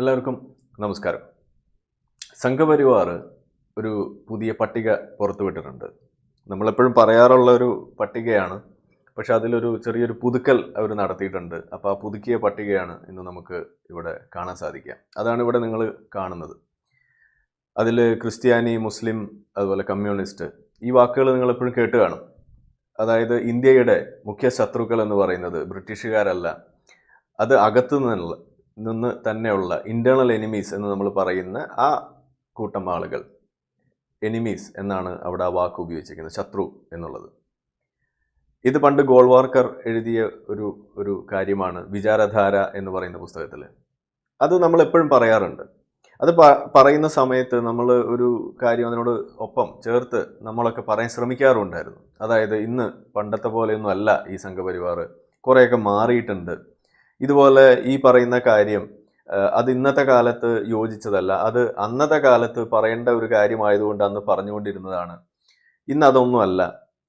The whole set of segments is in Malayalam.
എല്ലാവർക്കും നമസ്കാരം. സംഘപരിവാർ ഒരു പുതിയ പട്ടിക പുറത്തുവിട്ടിട്ടുണ്ട്. നമ്മളെപ്പോഴും പറയാറുള്ള ഒരു പട്ടികയാണ്. പക്ഷെ അതിലൊരു ചെറിയൊരു പുതുക്കൽ അവർ നടത്തിയിട്ടുണ്ട്. അപ്പോൾ ആ പുതുക്കിയ പട്ടികയാണ് ഇന്ന് നമുക്ക് ഇവിടെ കാണാൻ സാധിക്കുക. അതാണ് ഇവിടെ നിങ്ങൾ കാണുന്നത്. അതിൽ ക്രിസ്ത്യാനി മുസ്ലിം അതുപോലെ കമ്മ്യൂണിസ്റ്റ് ഈ വാക്കുകൾ നിങ്ങൾ എപ്പോഴും കേട്ട് കാണും. അതായത് ഇന്ത്യയുടെ മുഖ്യ ശത്രുക്കൾ എന്ന് പറയുന്നത് ബ്രിട്ടീഷുകാരല്ല. അത് അകത്തു നിന്നുള്ള നിന്ന് തന്നെയുള്ള ഇന്റേർണൽ എനിമീസ് എന്ന് നമ്മൾ പറയുന്ന ആ കൂട്ടം ആളുകൾ എനിമീസ് എന്നാണ് അവിടെ ആ വാക്ക് ഉപയോഗിച്ചിരിക്കുന്നത് ശത്രു എന്നുള്ളത്. ഇത് പണ്ട് ഗോൾവാർക്കർ എഴുതിയ ഒരു ഒരു കാര്യമാണ് വിചാരധാര എന്ന് പറയുന്ന പുസ്തകത്തിൽ അത് നമ്മൾ എപ്പോഴും പറയാറുണ്ട്. അത് പറയുന്ന സമയത്ത് നമ്മൾ ഒരു കാര്യം അതിനോട് ഒപ്പം ചേർത്ത് നമ്മളൊക്കെ പറയാൻ ശ്രമിക്കാറുണ്ടായിരുന്നു. അതായത് ഇന്ന് പണ്ടത്തെ പോലെയൊന്നും അല്ല ഈ സംഘപരിവാർ കുറേയൊക്കെ മാറിയിട്ടുണ്ട്. ഇതുപോലെ ഈ പറയുന്ന കാര്യം അത് ഇന്നത്തെ കാലത്ത് യോജിച്ചതല്ല. അത് അന്നത്തെ കാലത്ത് പറയേണ്ട ഒരു കാര്യമായതുകൊണ്ട് അന്ന് പറഞ്ഞുകൊണ്ടിരുന്നതാണ്. ഇന്ന് അതൊന്നുമല്ല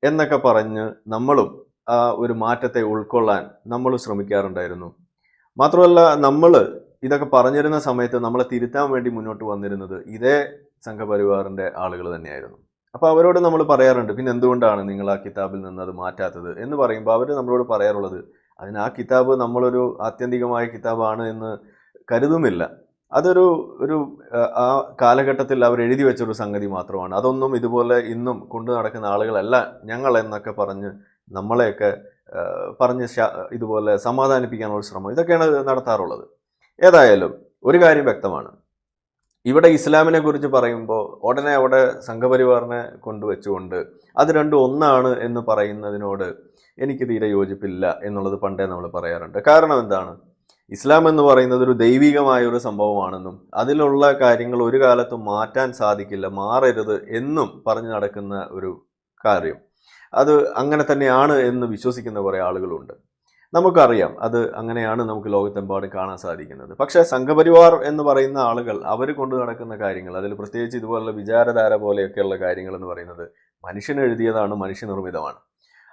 എന്നൊക്കെ പറഞ്ഞ് നമ്മളും ആ ഒരു മാറ്റത്തെ ഉൾക്കൊള്ളാൻ നമ്മൾ ശ്രമിക്കാറുണ്ടായിരുന്നു. മാത്രമല്ല നമ്മൾ ഇതൊക്കെ പറഞ്ഞിരുന്ന സമയത്ത് നമ്മളെ തിരുത്താൻ വേണ്ടി മുന്നോട്ട് വന്നിരുന്നത് ഇതേ സംഘപരിവാറിന്റെ ആളുകൾ തന്നെയായിരുന്നു. അപ്പോൾ അവരോട് നമ്മൾ പറയാറുണ്ട് പിന്നെ എന്തുകൊണ്ടാണ് നിങ്ങൾ ആ കിതാബിൽ നിന്ന് അത് മാറ്റാത്തത്? എന്ന് പറയുമ്പോൾ അവർ നമ്മളോട് പറയാറുള്ളത് അതിന് ആ കിതാബ് നമ്മളൊരു ആത്യന്തികമായ കിതാബാണ് എന്ന് കരുതുന്നില്ല. അതൊരു ഒരു ആ, കാലഘട്ടത്തിൽ അവർ എഴുതി വെച്ചൊരു സംഗതി മാത്രമാണ്. അതൊന്നും ഇതുപോലെ ഇന്നും കൊണ്ടു നടക്കുന്ന ആളുകളല്ല ഞങ്ങൾ എന്നൊക്കെ പറഞ്ഞ് നമ്മളെയൊക്കെ പറഞ്ഞ് ഇതുപോലെ സമാധാനിപ്പിക്കാനുള്ള ശ്രമം ഇതൊക്കെയാണ് നടത്താറുള്ളത്. ഏതായാലും ഒരു കാര്യം വ്യക്തമാണ്. ഇവിടെ ഇസ്ലാമിനെ കുറിച്ച് പറയുമ്പോൾ ഉടനെ അവിടെ സംഘപരിവാറിനെ കൊണ്ടുവച്ചുകൊണ്ട് അത് രണ്ടും ഒന്നാണ് എന്ന് പറയുന്നതിനോട് എനിക്ക് തീരെ യോജിപ്പില്ല എന്നുള്ളത് പണ്ടേ നമ്മൾ പറയാറുണ്ട്. കാരണം എന്താണ്? ഇസ്ലാം എന്ന് പറയുന്നത് ഒരു ദൈവികമായ ഒരു സംഭവമാണെന്നും അതിലുള്ള കാര്യങ്ങൾ ഒരു കാലത്തും മാറ്റാൻ സാധിക്കില്ല മാറരുത് എന്നും പറഞ്ഞു നടക്കുന്ന ഒരു കാര്യം. അത് അങ്ങനെ തന്നെയാണ് എന്ന് വിശ്വസിക്കുന്ന കുറേ ആളുകളുണ്ട്. നമുക്കറിയാം അത് അങ്ങനെയാണ് നമുക്ക് ലോകത്തെമ്പാടും കാണാൻ സാധിക്കുന്നത്. പക്ഷേ സംഘപരിവാർ എന്ന് പറയുന്ന ആളുകൾ അവർ കൊണ്ടു നടക്കുന്ന കാര്യങ്ങൾ അതിൽ പ്രത്യേകിച്ച് ഇതുപോലുള്ള വിചാരധാര പോലെയൊക്കെയുള്ള കാര്യങ്ങൾ എന്ന് പറയുന്നത് മനുഷ്യൻ എഴുതിയതാണ് മനുഷ്യനിർമ്മിതമാണ്.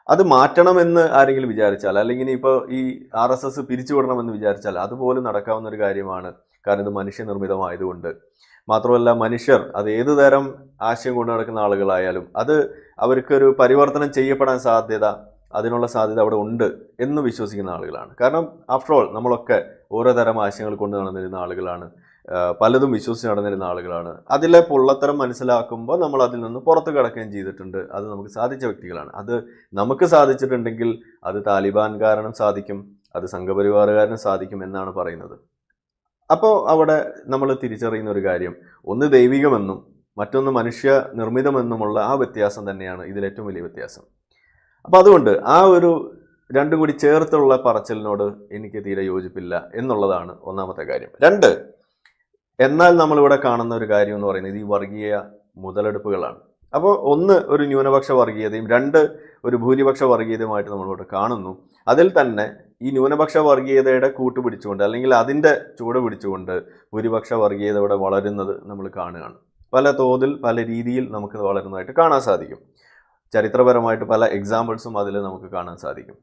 അത് മാറ്റണമെന്ന് ആരെങ്കിലും വിചാരിച്ചാൽ അല്ലെങ്കിൽ ഇപ്പോൾ ഈ ആർ എസ് എസ് പിരിച്ചുവിടണമെന്ന് വിചാരിച്ചാൽ അതുപോലും നടക്കാവുന്ന ഒരു കാര്യമാണ്. കാരണം ഇത് മനുഷ്യനിർമ്മിതമായതുകൊണ്ട്. മാത്രമല്ല മനുഷ്യർ അത് ഏത് തരം ആശയം കൊണ്ടു നടക്കുന്ന ആളുകളായാലും അത് അവർക്കൊരു പരിവർത്തനം ചെയ്യപ്പെടാൻ സാധ്യത അതിനുള്ള സാധ്യത അവിടെ ഉണ്ട് എന്ന് വിശ്വസിക്കുന്ന ആളുകളാണ്. കാരണം ആഫ്റ്റർ ഓൾ നമ്മളൊക്കെ ഓരോ തരം ആശയങ്ങൾ കൊണ്ടു നടന്നിരുന്ന ആളുകളാണ്. പലതും വിശ്വസിച്ച് നടന്നിരുന്ന ആളുകളാണ്. അതിലെ പൊള്ളത്തരം മനസ്സിലാക്കുമ്പോൾ നമ്മൾ അതിൽ നിന്ന് പുറത്ത് കിടക്കുകയും ചെയ്തിട്ടുണ്ട്. അത് നമുക്ക് സാധിച്ച വ്യക്തികളാണ്. അത് നമുക്ക് സാധിച്ചിട്ടുണ്ടെങ്കിൽ അത് താലിബാൻ കാരണം സാധിക്കും അത് സംഘപരിവാറുകാരനും സാധിക്കും എന്നാണ് പറയുന്നത്. അപ്പോൾ അവിടെ നമ്മൾ തിരിച്ചറിയുന്ന ഒരു കാര്യം ഒന്ന് ദൈവികമെന്നും മറ്റൊന്ന് മനുഷ്യ നിർമ്മിതമെന്നുമുള്ള ആ വ്യത്യാസം തന്നെയാണ് ഇതിലേറ്റവും വലിയ വ്യത്യാസം. അപ്പോൾ അതുകൊണ്ട് ആ ഒരു രണ്ടും കൂടി ചേർത്തുള്ള പറച്ചിലിനോട് എനിക്ക് തീരെ യോജിപ്പില്ല എന്നുള്ളതാണ് ഒന്നാമത്തെ കാര്യം. രണ്ട് എന്നാൽ നമ്മളിവിടെ കാണുന്ന ഒരു കാര്യം എന്ന് പറയുന്നത് ഈ വർഗീയ മുതലെടുപ്പുകളാണ്. അപ്പോൾ ഒന്ന് ഒരു ന്യൂനപക്ഷ വർഗീയതയും രണ്ട് ഒരു ഭൂരിപക്ഷ വർഗീയതയുമായിട്ട് നമ്മളിവിടെ കാണുന്നു. അതിൽ തന്നെ ഈ ന്യൂനപക്ഷ വർഗീയതയുടെ കൂട്ട് പിടിച്ചുകൊണ്ട് അല്ലെങ്കിൽ അതിന്റെ ചൂട് പിടിച്ചുകൊണ്ട് ഭൂരിപക്ഷ വർഗീയത ഇവിടെ വളരുന്നത് നമ്മൾ കാണുകയാണ്. പല തോതിൽ പല രീതിയിൽ നമുക്ക് വളരുന്നതായിട്ട് കാണാൻ സാധിക്കും. ചരിത്രപരമായിട്ട് പല എക്സാമ്പിൾസും അതിൽ നമുക്ക് കാണാൻ സാധിക്കും.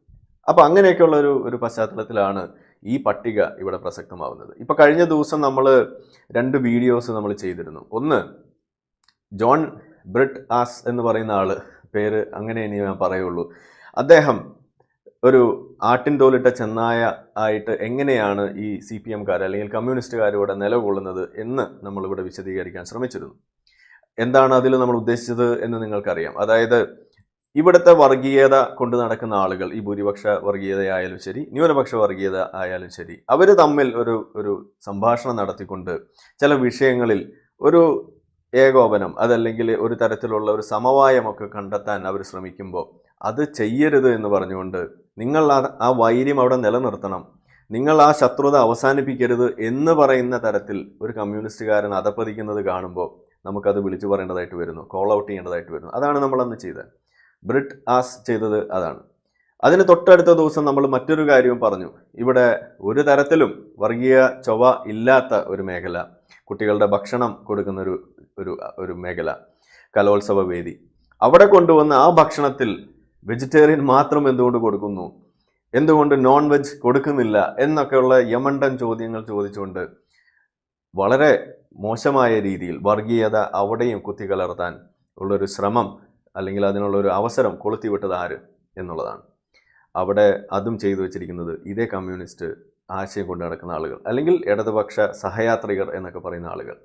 അപ്പോൾ അങ്ങനെയൊക്കെയുള്ള ഒരു ഒരു പശ്ചാത്തലത്തിലാണ് ഈ പട്ടിക ഇവിടെ പ്രസക്തമാവുന്നത്. ഇപ്പോൾ കഴിഞ്ഞ ദിവസം നമ്മൾ രണ്ട് വീഡിയോസ് നമ്മൾ ചെയ്തിരുന്നു. ഒന്ന് ജോൺ ബ്രിട്ട് ആസ് എന്ന് പറയുന്ന ആൾ പേര് അങ്ങനെ ഇനി ഞാൻ പറയുള്ളൂ. അദ്ദേഹം ഒരു ആട്ടിൻ തോലിട്ട ചെന്നായ ആയിട്ട് എങ്ങനെയാണ് ഈ സി പി എംകാർ അല്ലെങ്കിൽ കമ്മ്യൂണിസ്റ്റുകാർ ഇവിടെ നിലകൊള്ളുന്നത് എന്ന് നമ്മളിവിടെ വിശദീകരിക്കാൻ ശ്രമിച്ചിരുന്നു. എന്താണ് അതിൽ നമ്മൾ ഉദ്ദേശിച്ചത് എന്ന് നിങ്ങൾക്കറിയാം. അതായത് ഇവിടുത്തെ വർഗീയത കൊണ്ട് നടക്കുന്ന ആളുകൾ ഈ ഭൂരിപക്ഷ വർഗീയതയായാലും ശരി ന്യൂനപക്ഷ വർഗീയത ആയാലും ശരി അവർ തമ്മിൽ ഒരു ഒരു സംഭാഷണം നടത്തിക്കൊണ്ട് ചില വിഷയങ്ങളിൽ ഒരു ഏകോപനം അതല്ലെങ്കിൽ ഒരു തരത്തിലുള്ള ഒരു സമവായമൊക്കെ കണ്ടെത്താൻ അവർ ശ്രമിക്കുമ്പോൾ അത് ചെയ്യരുത് എന്ന് പറഞ്ഞുകൊണ്ട് നിങ്ങൾ ആ വൈര്യം അവിടെ നിലനിർത്തണം. നിങ്ങൾ ആ ശത്രുത അവസാനിപ്പിക്കരുത് എന്ന് പറയുന്ന തരത്തിൽ ഒരു കമ്മ്യൂണിസ്റ്റുകാരൻ അതപ്പതിക്കുന്നത് കാണുമ്പോൾ നമുക്കത് വിളിച്ചു പറയേണ്ടതായിട്ട് വരുന്നു കോൾ ഔട്ട് ചെയ്യേണ്ടതായിട്ട് വരുന്നു. അതാണ് നമ്മളന്ന് ചെയ്തത്. ബ്രിട്ട് ആസ് ചെയ്തത് അതാണ്. അതിന് തൊട്ടടുത്ത ദിവസം നമ്മൾ മറ്റൊരു കാര്യവും പറഞ്ഞു. ഇവിടെ ഒരു തരത്തിലും വർഗീയ ചൊവ ഇല്ലാത്ത ഒരു മേഖല. കുട്ടികളുടെ ഭക്ഷണം കൊടുക്കുന്ന ഒരു ഒരു ഒരു മേഖല. കലോത്സവ വേദി. അവിടെ കൊണ്ടുവന്ന ആ ഭക്ഷണത്തിൽ വെജിറ്റേറിയൻ മാത്രം എന്തുകൊണ്ട് കൊടുക്കുന്നു? എന്തുകൊണ്ട് നോൺ വെജ് കൊടുക്കുന്നില്ല? എന്നൊക്കെയുള്ള യമണ്ടൻ ചോദ്യങ്ങൾ ചോദിച്ചുകൊണ്ട് വളരെ മോശമായ രീതിയിൽ വർഗീയത അവിടെയും കുത്തിക്കലർത്താൻ ഉള്ളൊരു ശ്രമം അല്ലെങ്കിൽ അതിനുള്ള ഒരു അവസരം കൊളുത്തിവിട്ടത് ആര് എന്നുള്ളതാണ്. അവിടെ അതും ചെയ്തു വെച്ചിരിക്കുന്നത് ഇതേ കമ്മ്യൂണിസ്റ്റ് ആശയം കൊണ്ട് നടക്കുന്ന ആളുകൾ അല്ലെങ്കിൽ ഇടതുപക്ഷ സഹയാത്രികർ എന്നൊക്കെ പറയുന്ന ആളുകൾ.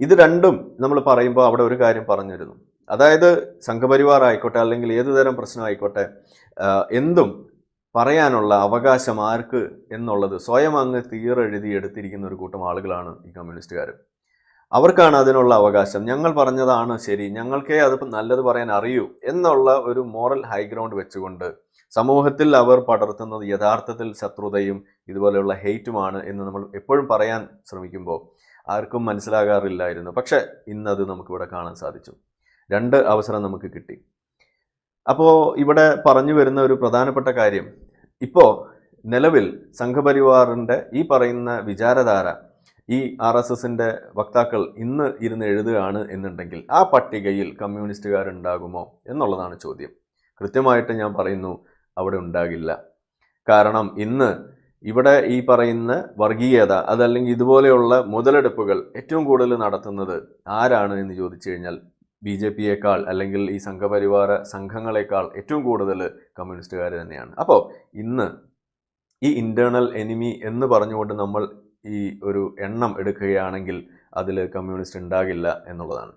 ഇത് രണ്ടും നമ്മൾ പറയുമ്പോൾ അവിടെ ഒരു കാര്യം പറഞ്ഞിരുന്നു. അതായത് സംഘപരിവാർ ആയിക്കോട്ടെ അല്ലെങ്കിൽ ഏതുതരം പ്രശ്നമായിക്കോട്ടെ എന്തും പറയാനുള്ള അവകാശം ആർക്ക് എന്നുള്ളത് സ്വയം അങ്ങ് തീരെഴുതി എടുത്തിരിക്കുന്ന ഒരു കൂട്ടം ആളുകളാണ് ഈ കമ്മ്യൂണിസ്റ്റുകാർ അവർക്കാണ് അതിനുള്ള അവകാശം. ഞങ്ങൾ പറഞ്ഞതാണ് ശരി. ഞങ്ങൾക്കേ അത് നല്ലത് പറയാൻ അറിയൂ എന്നുള്ള ഒരു മോറൽ ഹൈഗ്രൗണ്ട് വെച്ചുകൊണ്ട് സമൂഹത്തിൽ അവർ പടർത്തുന്നത് യഥാർത്ഥത്തിൽ ശത്രുതയും ഇതുപോലെയുള്ള ഹെയ്റ്റുമാണ് എന്ന് നമ്മൾ എപ്പോഴും പറയാൻ ശ്രമിക്കുമ്പോൾ ആർക്കും മനസ്സിലാകാറില്ലായിരുന്നു. പക്ഷെ ഇന്നത് നമുക്കിവിടെ കാണാൻ സാധിച്ചു. രണ്ട് അവസരം നമുക്ക് കിട്ടി. അപ്പോൾ ഇവിടെ പറഞ്ഞു വരുന്ന ഒരു പ്രധാനപ്പെട്ട കാര്യം. ഇപ്പോൾ നിലവിൽ സംഘപരിവാറിന്റെ ഈ പറയുന്ന വിചാരധാര ഈ ആർ എസ് എസിന്റെ വക്താക്കൾ ഇന്ന് ഇരുന്ന് എഴുതുകയാണ് എന്നുണ്ടെങ്കിൽ ആ പട്ടികയിൽ കമ്മ്യൂണിസ്റ്റുകാരുണ്ടാകുമോ എന്നുള്ളതാണ് ചോദ്യം. കൃത്യമായിട്ട് ഞാൻ പറയുന്നു അവിടെ ഉണ്ടാകില്ല. കാരണം ഇന്ന് ഇവിടെ ഈ പറയുന്ന വർഗീയത അതല്ലെങ്കിൽ ഇതുപോലെയുള്ള മുതലെടുപ്പുകൾ ഏറ്റവും കൂടുതൽ നടത്തുന്നത് ആരാണ് എന്ന് ചോദിച്ചു കഴിഞ്ഞാൽ ബി ജെ പിയേക്കാൾ അല്ലെങ്കിൽ ഈ സംഘപരിവാര സംഘങ്ങളെക്കാൾ ഏറ്റവും കൂടുതൽ കമ്മ്യൂണിസ്റ്റുകാർ തന്നെയാണ്. അപ്പോൾ ഇന്ന് ഈ ഇന്റേർണൽ എനിമി എന്ന് പറഞ്ഞുകൊണ്ട് നമ്മൾ ഈ ഒരു എണ്ണം എടുക്കുകയാണെങ്കിൽ അതിൽ കമ്മ്യൂണിസ്റ്റ് ഉണ്ടാകില്ല എന്നുള്ളതാണ്.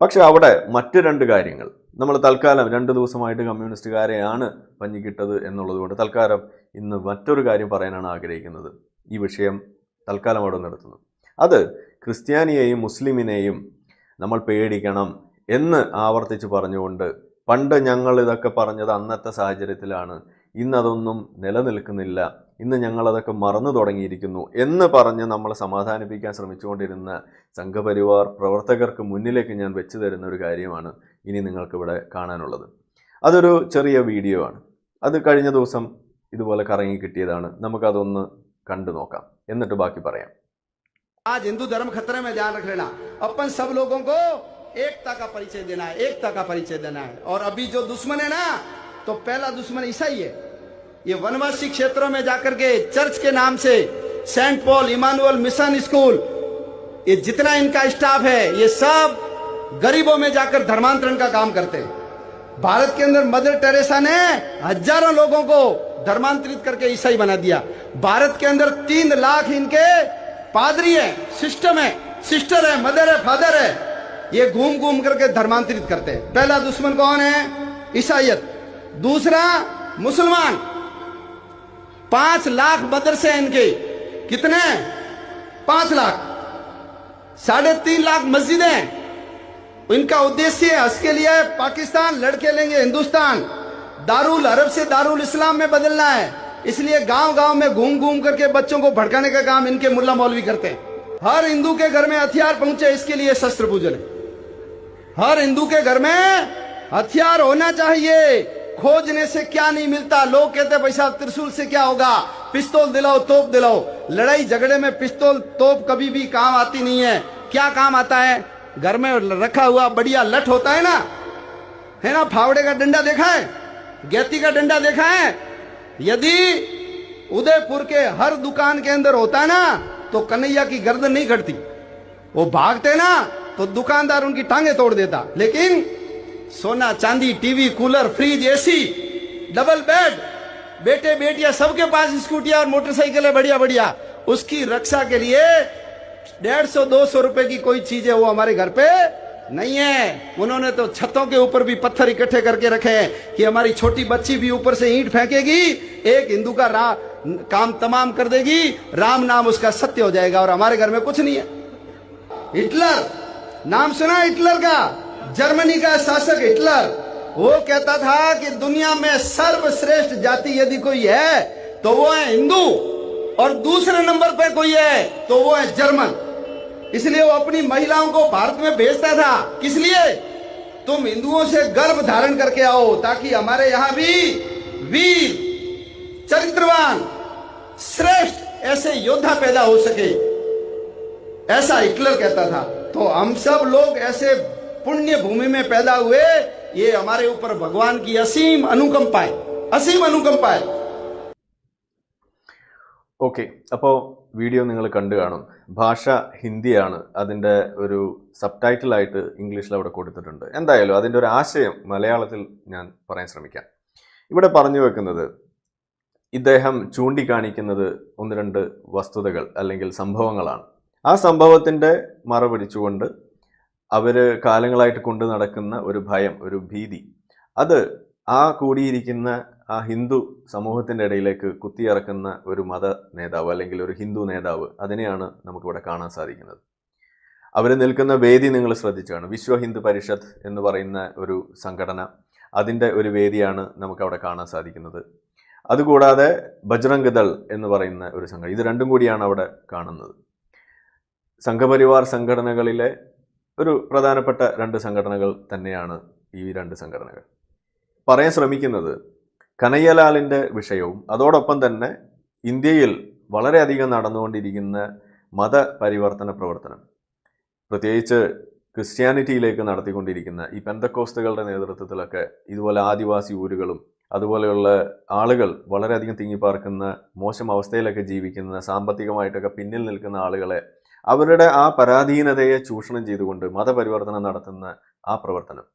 പക്ഷെ അവിടെ മറ്റ് രണ്ട് കാര്യങ്ങൾ. നമ്മൾ തൽക്കാലം രണ്ട് ദിവസമായിട്ട് കമ്മ്യൂണിസ്റ്റുകാരെയാണ് പഞ്ഞിക്കിട്ടത് എന്നുള്ളത് കൊണ്ട് തൽക്കാലം ഇന്ന് മറ്റൊരു കാര്യം പറയാനാണ് ആഗ്രഹിക്കുന്നത്. ഈ വിഷയം തൽക്കാലം അവിടെ നിർത്തുന്നു. അത് ക്രിസ്ത്യാനിയെയും മുസ്ലിമിനെയും നമ്മൾ പേടിക്കണം എന്ന് ആവർത്തിച്ച് പറഞ്ഞുകൊണ്ട് പണ്ട് ഞങ്ങൾ ഇതൊക്കെ പറഞ്ഞത് അന്നത്തെ സാഹചര്യത്തിലാണ്. ഇന്നതൊന്നും നിലനിൽക്കുന്നില്ല. ഇന്ന് ഞങ്ങളതൊക്കെ മറന്നു തുടങ്ങിയിരിക്കുന്നു എന്ന് പറഞ്ഞ് നമ്മളെ സമാധാനിപ്പിക്കാൻ ശ്രമിച്ചുകൊണ്ടിരുന്ന സംഘപരിവാർ പ്രവർത്തകർക്ക് മുന്നിലേക്ക് ഞാൻ വെച്ചു തരുന്ന ഒരു കാര്യമാണ് ഇനി നിങ്ങൾക്കിവിടെ കാണാനുള്ളത് അതൊരു ചെറിയ വീഡിയോ ആണ് അത് കഴിഞ്ഞ ദിവസം ഇതുപോലെ കറങ്ങി കിട്ടിയതാണ് നമുക്കതൊന്ന് കണ്ടു നോക്കാം എന്നിട്ട് ബാക്കി പറയാം आज हिंदू धर्म खतरे में ध्यान रख लेना अपन सब लोगों को एकता का परिचय देना है एकता का परिचय देना है और अभी जो दुश्मन है ना तो पहला दुश्मन ईसाई है ये वनवासी क्षेत्रों में जाकर के चर्च के नाम से saint Paul Emmanuel mission school, ये जितना इनका स्टाफ है, ये सब गरीबों में जाकर धर्मांतरण का काम करते हैं। भारत के अंदर मदर टेरेसा ने हज़ारों लोगों को धर्मांतरित करके ईसाई बना दिया। भारत के अंदर तीन लाख इनके पादरी है, सिस्टम है, सिस्टर है, मदर है, फादर है। ये घूम घूम करके धर्मांतरित करते हैं। पहला दुश्मन कौन है? ईसाइत दूसरा मुसलमान। पाँच लाख मदरसे इनके। कितने पाँच लाख। साढ़े तीन लाख मस्जिदें इनका उद्देश्य है के लिए पाकिस्तान लड़के लेंगे, हिंदुस्तान। दारुल अरब से दारुल इस्लाम में बदलना है। इसलिए गाँव गाँव में घूम घूम करके बच्चों को भड़काने का काम इनके मुल्ला मौलवी करते हैं। हर हिंदू के घर में हथियार पहुँचे, इसके लिए शस्त्र पूजन। हर हिंदू के घर में हथियार होना चाहिए। खोजने से क्या नहीं मिलता? लोग कहते पैसा त्रिशूल से क्या होगा? पिस्तौल दिलाओ, तोप दिलाओ। लड़ाई झगड़े में पिस्तौल, तोप कभी भी काम आती नहीं है। क्या काम आता है? घर में रखा हुआ बढ़िया लठ होता है ना? है ना? फावड़े का डंडा देखा है? गैती का डंडा देखा है? यदि उदयपुर के हर दुकान के अंदर होता है ना तो कन्हैया की गर्दन नहीं घटती वो भागते ना तो दुकानदार उनकी टांगे तोड़ देता। लेकिन सोना, चांदी, TV, cooler, fridge, AC, double bed. बेटे, बेटियाँ सबके पास स्कूटियाँ और मोटरसाइकिल है बढ़िया बढ़िया। उसकी रक्षा के लिए डेढ़ सौ, दो सौ रुपए की कोई चीज़ है वो हमारे घर पे नहीं है। उन्होंने तो छतों के ऊपर भी पत्थर इकट्ठे करके रखे हैं कि हमारी छोटी बच्ची भी ऊपर से ईंट फेंकेगी, एक हिंदू का काम तमाम कर देगी, राम नाम उसका सत्य हो जाएगा और हमारे घर में कुछ नहीं है। हिटलर, नाम सुना हिटलर का? जर्मनी का शासक हिटलर, वो कहता था कि दुनिया में सर्वश्रेष्ठ जाति यदि कोई है तो वो है हिंदू, और दूसरे नंबर पे कोई है तो वो है जर्मन। इसलिए वो अपनी महिलाओं को भारत में भेजता था। किस लिए? तुम हिंदुओं से गर्भ धारण करके आओ, ताकि हमारे यहाँ भी वीर, चरित्रवान, श्रेष्ठ ऐसे योद्धा पैदा हो सके। ऐसा हिटलर कहता था। तो हम सब लोग ऐसे पुण्य भूमि में पैदा हुए ये हमारे ऊपर भगवान की असीम अनुकंपा है असीम अनुकंपा है ഓക്കെ അപ്പോൾ വീഡിയോ നിങ്ങൾ കണ്ടു കാണും ഭാഷ ഹിന്ദിയാണ് അതിൻ്റെ ഒരു സബ് ടൈറ്റിലായിട്ട് ഇംഗ്ലീഷിൽ അവിടെ കൊടുത്തിട്ടുണ്ട് എന്തായാലും അതിൻ്റെ ഒരു ആശയം മലയാളത്തിൽ ഞാൻ പറയാൻ ശ്രമിക്കാം ഇവിടെ പറഞ്ഞു വെക്കുന്നത് ഇദ്ദേഹം ചൂണ്ടിക്കാണിക്കുന്നത് ഒന്ന് രണ്ട് വസ്തുതകൾ അല്ലെങ്കിൽ സംഭവങ്ങളാണ് ആ സംഭവത്തിൻ്റെ മറ പിടിച്ചുകൊണ്ട് അവർ കാലങ്ങളായിട്ട് കൊണ്ടു നടക്കുന്ന ഒരു ഭയം ഒരു ഭീതി. അത് ആ കൂടിയിരിക്കുന്ന ആ ഹിന്ദു സമൂഹത്തിന്റെ ഇടയിലേക്ക് കുത്തിയിറക്കുന്ന ഒരു മത നേതാവ് അല്ലെങ്കിൽ ഒരു ഹിന്ദു നേതാവ് അതിനെയാണ് നമുക്കിവിടെ കാണാൻ സാധിക്കുന്നത്. അവർ നിൽക്കുന്ന വേദി നിങ്ങൾ ശ്രദ്ധിച്ചാണ്. വിശ്വ ഹിന്ദു പരിഷത്ത് എന്ന് പറയുന്ന ഒരു സംഘടന അതിന്റെ ഒരു വേദിയാണ് നമുക്കവിടെ കാണാൻ സാധിക്കുന്നത്. അതുകൂടാതെ ബജ്രംഗ് ദൾ എന്ന് പറയുന്ന ഒരു സംഘടന ഇത് രണ്ടും കൂടിയാണ് അവിടെ കാണുന്നത്. സംഘപരിവാർ സംഘടനകളിലെ ഒരു പ്രധാനപ്പെട്ട രണ്ട് സംഘടനകൾ തന്നെയാണ് ഈ രണ്ട് സംഘടനകൾ. പറയാൻ ശ്രമിക്കുന്നത് കനയ്യലാലിന്റെ വിഷയവും അതോടൊപ്പം തന്നെ ഇന്ത്യയിൽ വളരെയധികം നടന്നുകൊണ്ടിരിക്കുന്ന മതപരിവർത്തന പ്രവർത്തനം. പ്രത്യേകിച്ച് ക്രിസ്ത്യാനിറ്റിയിലേക്ക് നടത്തിക്കൊണ്ടിരിക്കുന്ന ഈ പെന്തക്കോസ്തുകളുടെ നേതൃത്വത്തിലൊക്കെ ഇതുപോലെ ആദിവാസി ഊരുകളും അതുപോലെയുള്ള ആളുകൾ വളരെയധികം തിങ്ങിപ്പാർക്കുന്ന മോശം അവസ്ഥയിലൊക്കെ ജീവിക്കുന്ന സാമ്പത്തികമായിട്ടൊക്കെ പിന്നിൽ നിൽക്കുന്ന ആളുകളെ അവരുടെ ആ പരാധീനതയെ ചൂഷണം ചെയ്തുകൊണ്ട് മതപരിവർത്തനം നടത്തുന്ന ആ പ്രവർത്തനം.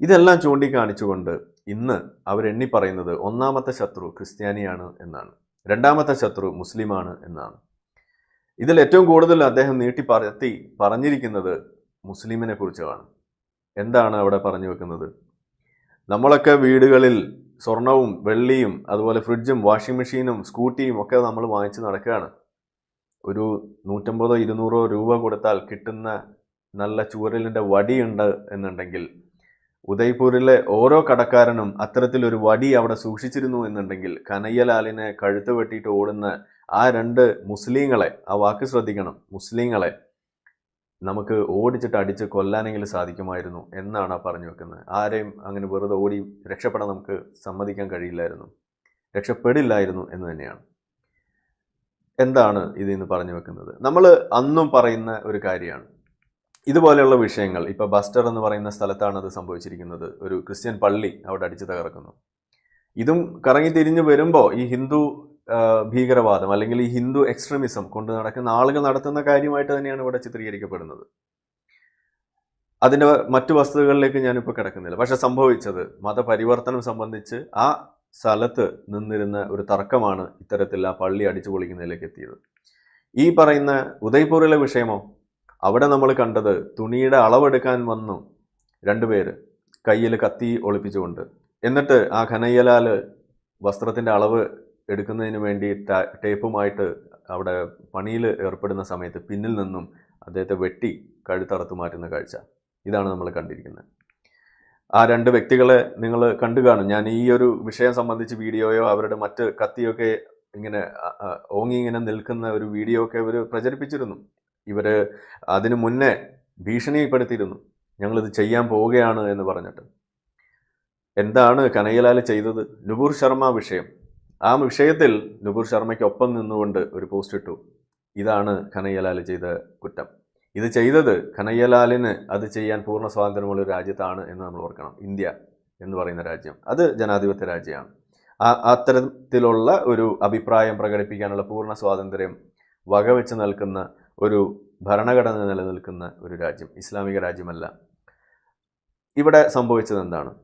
ഇതെല്ലാം ചൂണ്ടിക്കാണിച്ചുകൊണ്ട് ഇന്ന് അവരെണ്ണി പറയുന്നത് ഒന്നാമത്തെ ശത്രു ക്രിസ്ത്യാനിയാണ് എന്നാണ്. രണ്ടാമത്തെ ശത്രു മുസ്ലിമാണ് എന്നാണ്. ഇതിൽ ഏറ്റവും കൂടുതൽ അദ്ദേഹം നീട്ടി പറത്തി പറഞ്ഞിരിക്കുന്നത് മുസ്ലിമിനെ കുറിച്ചാണ്. എന്താണ് അവിടെ പറഞ്ഞു വെക്കുന്നത്? നമ്മളൊക്കെ വീടുകളിൽ സ്വർണവും വെള്ളിയും അതുപോലെ ഫ്രിഡ്ജും വാഷിംഗ് മെഷീനും സ്കൂട്ടിയും ഒക്കെ നമ്മൾ വാങ്ങിച്ച് നടക്കുകയാണ്. ഒരു നൂറ്റമ്പതോ ഇരുന്നൂറോ രൂപ കൊടുത്താൽ കിട്ടുന്ന നല്ല ചൂരലിന്റെ വടിയുണ്ട് എന്നുണ്ടെങ്കിൽ ഉദയ്പൂരിലെ ഓരോ കടക്കാരനും അത്തരത്തിലൊരു വടി അവിടെ സൂക്ഷിച്ചിരുന്നു എന്നുണ്ടെങ്കിൽ കനയ്യലാലിനെ കഴുത്ത് വെട്ടിയിട്ട് ഓടുന്ന ആ രണ്ട് മുസ്ലിങ്ങളെ ആ വാക്ക് ശ്രദ്ധിക്കണം മുസ്ലിങ്ങളെ നമുക്ക് ഓടിച്ചിട്ട് അടിച്ച് കൊല്ലാനെങ്കിലും സാധിക്കുമായിരുന്നു എന്നാണ് പറഞ്ഞു വെക്കുന്നത്. ആരെയും അങ്ങനെ വെറുതെ ഓടി രക്ഷപ്പെടാൻ നമുക്ക് സമ്മതിക്കാൻ കഴിയില്ലായിരുന്നു. രക്ഷപ്പെടില്ലായിരുന്നു എന്ന് തന്നെയാണ്. എന്താണ് ഇതിന്ന് പറഞ്ഞു വെക്കുന്നത്? നമ്മൾ അന്നും പറയുന്ന ഒരു കാര്യമാണ്. ഇതുപോലെയുള്ള വിഷയങ്ങൾ ഇപ്പൊ ബസ്റ്റർ എന്ന് പറയുന്ന സ്ഥലത്താണ് അത് സംഭവിച്ചിരിക്കുന്നത്. ഒരു ക്രിസ്ത്യൻ പള്ളി അവിടെ അടിച്ചു തകർക്കുന്നു. ഇതും കറങ്ങി തിരിഞ്ഞു വരുമ്പോൾ ഈ ഹിന്ദു ഭീകരവാദം അല്ലെങ്കിൽ ഈ ഹിന്ദു എക്സ്ട്രീമിസം കൊണ്ട് നടക്കുന്ന ആളുകൾ നടത്തുന്ന കാര്യമായിട്ട് തന്നെയാണ് ഇവിടെ ചിത്രീകരിക്കപ്പെടുന്നത്. അതിന്റെ മറ്റു വസ്തുതകളിലേക്ക് ഞാനിപ്പോൾ കിടക്കുന്നില്ല. പക്ഷെ സംഭവിച്ചത് മതപരിവർത്തനം സംബന്ധിച്ച് ആ സ്ഥലത്ത് നിന്നിരുന്ന ഒരു തർക്കമാണ് ഇത്തരത്തിൽ ആ പള്ളി അടിച്ചു പൊളിക്കുന്നതിലേക്ക് എത്തിയത്. ഈ പറയുന്ന ഉദയ്പൂരിലെ വിഷയമോ അവിടെ നമ്മൾ കണ്ടത് തുണിയുടെ അളവെടുക്കാൻ വന്നു രണ്ടുപേര് കയ്യിൽ കത്തി ഒളിപ്പിച്ചുകൊണ്ട്. എന്നിട്ട് ആ ഖനയ്യലാൽ വസ്ത്രത്തിന്റെ അളവ് എടുക്കുന്നതിന് വേണ്ടി ടേപ്പുമായിട്ട് അവിടെ പണിയിൽ ഏർപ്പെടുന്ന സമയത്ത് പിന്നിൽ നിന്നും അദ്ദേഹത്തെ വെട്ടി കഴുത്തറുത്ത് മാറ്റുന്ന കാഴ്ച. ഇതാണ് നമ്മൾ കണ്ടിരിക്കുന്നത്. ആ രണ്ട് വ്യക്തികളെ നിങ്ങൾ കണ്ടു കാണും. ഞാൻ ഈ ഒരു വിഷയം സംബന്ധിച്ച് വീഡിയോയോ അവരുടെ മറ്റ് കത്തിയൊക്കെ ഇങ്ങനെ ഓങ്ങി ഇങ്ങനെ നിൽക്കുന്ന ഒരു വീഡിയോ ഒക്കെ ഇവർ പ്രചരിപ്പിച്ചിരുന്നു. ഇവർ അതിനു മുന്നേ ഭീഷണിപ്പെടുത്തിയിരുന്നു. ഞങ്ങളിത് ചെയ്യാൻ പോവുകയാണ് എന്ന് പറഞ്ഞിട്ട്. എന്താണ് കനയ്യലാൽ ചെയ്തത്? നുപൂർ ശർമ്മ വിഷയം. ആ വിഷയത്തിൽ നുപൂർ ശർമ്മയ്ക്കൊപ്പം നിന്നുകൊണ്ട് ഒരു പോസ്റ്റ് ഇട്ടു. ഇതാണ് കനയ്യലാൽ ചെയ്ത കുറ്റം. ഇത് ചെയ്തത് കനയ്യലാലിന് അത് ചെയ്യാൻ പൂർണ സ്വാതന്ത്ര്യമുള്ള ഒരു രാജ്യത്താണ് എന്ന് നമ്മൾ ഓർക്കണം. ഇന്ത്യ എന്ന് പറയുന്ന രാജ്യം. അത് ജനാധിപത്യ രാജ്യമാണ്. ആ അത്തരത്തിലുള്ള ഒരു അഭിപ്രായം പ്രകടിപ്പിക്കാനുള്ള പൂർണ സ്വാതന്ത്ര്യം വകവെച്ച് നിൽക്കുന്ന ഒരു ഭരണഘടന നിലനിൽക്കുന്ന ഒരു രാജ്യം ഇസ്ലാമിക രാജ്യമല്ല. ഇവിടെ സംഭവിച്ചത് എന്താണ്?